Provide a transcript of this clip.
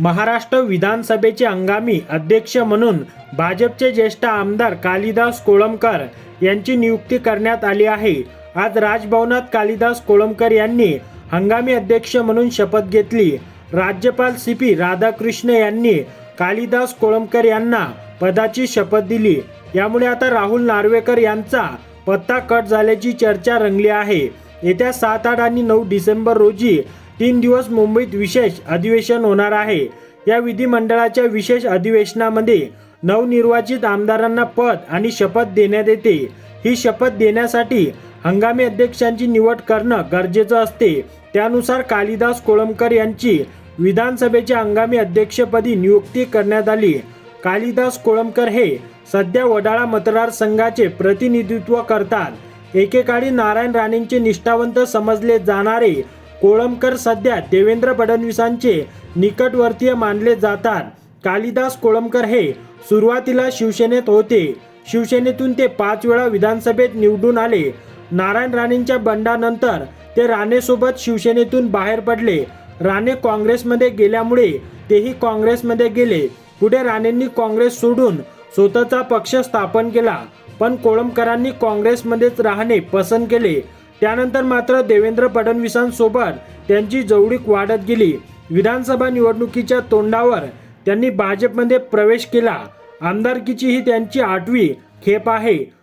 महाराष्ट्र विधानसभेचे हंगामी अध्यक्ष म्हणून भाजपचे ज्येष्ठ आमदार कालिदास कोळंबकर यांची नियुक्ती करण्यात आली आहे. आज राजभवनात कालिदास कोळंबकर यांनी हंगामी अध्यक्ष म्हणून शपथ घेतली. राज्यपाल सी पी राधाकृष्ण यांनी कालिदास कोळंबकर यांना पदाची शपथ दिली. यामुळे आता राहुल नार्वेकर यांचा पत्ता कट झाल्याची चर्चा रंगली आहे. येत्या सात आठ आणि नऊ डिसेंबर रोजी तीन दिवस मुंबईत विशेष अधिवेशन होणार आहे. या विधिमंडळाच्या विशेष अधिवेशनामध्ये नवनिर्वाचित आमदारांना पद आणि शपथ देण्यात येते. ही शपथ देण्यासाठी हंगामी अध्यक्षांची निवड करणं गरजेचं असते. त्यानुसार कालिदास कोळंबकर यांची विधानसभेच्या हंगामी अध्यक्षपदी नियुक्ती करण्यात आली. कालिदास कोळंबकर हे सध्या वडाळा मतदारसंघाचे प्रतिनिधित्व करतात. एकेकाळी नारायण राणेंचे निष्ठावंत समजले जाणारे कोळंबकर सध्या देवेंद्र फडणवीसांचे निकटवर्तीय मानले जातात. कालिदास कोळंबकर हे सुरुवातीला शिवसेनेत होते. शिवसेनेतून ते पाच वेळा विधानसभेत निवडून आले. नारायण राणेंच्या बंडानंतर ते राणेसोबत शिवसेनेतून बाहेर पडले. राणे काँग्रेसमध्ये गेल्यामुळे तेही काँग्रेसमध्ये गेले. पुढे राणेंनी काँग्रेस सोडून स्वतःचा पक्ष स्थापन केला. पण कोळंबकरांनी काँग्रेसमध्येच राहणे पसंत केले. त्यानंतर मात्र देवेंद्र फडणवीसांसोबत त्यांची जवळीक वाढत गेली. विधानसभा निवडणुकीच्या तोंडावर त्यांनी भाजपमध्ये प्रवेश केला. आमदारकीची ही त्यांची आठवी खेप आहे.